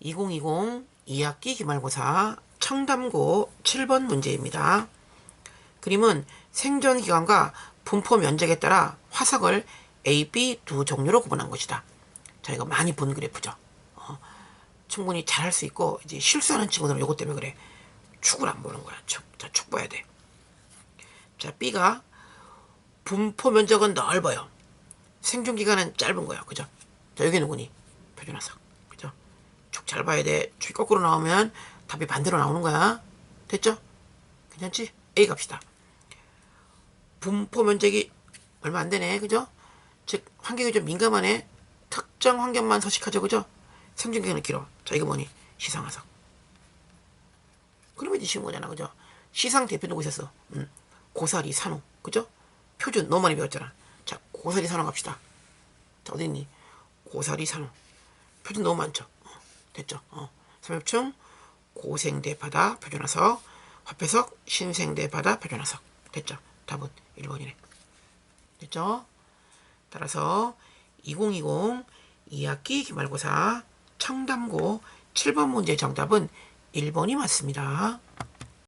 2020 2학기 기말고사 청담고 7번 문제입니다. 그림은 생존 기간과 분포 면적에 따라 화석을 A, B 두 종류로 구분한 것이다. 저희가 많이 본 그래프죠. 어, 충분히 잘할 수 있고 이제 실수하는 친구들은 이것 때문에 그래. 축을 안 보는 거야. 축, 자, 축 봐야 돼. 자, B가 분포 면적은 넓어요. 생존 기간은 짧은 거야. 그죠? 자, 여기 누구니? 표준화석. 잘 봐야 돼. 축이 거꾸로 나오면 답이 반대로 나오는 거야. 됐죠? 괜찮지? A 갑시다. 분포 면적이 얼마 안 되네. 그죠? 즉, 환경이 좀 민감하네. 특정 환경만 서식하죠. 그죠? 생존 기간은 길어. 자, 이거 뭐니? 시상화석. 그러면 이제 쉬운 거잖아. 그죠? 시상 대표 누구 있었어? 음, 고사리, 산호. 그죠? 표준 너무 많이 배웠잖아. 자, 고사리, 산호 갑시다. 자, 어디 있니? 고사리, 산호. 표준 너무 많죠? 어, 됐죠? 어. 삼엽충, 고생대 바다, 표준화석, 화폐석, 신생대 바다, 표준화석. 됐죠? 답은 1번이네. 됐죠? 따라서 2020 2학기 기말고사 청담고 7번 문제 정답은 1번이 맞습니다.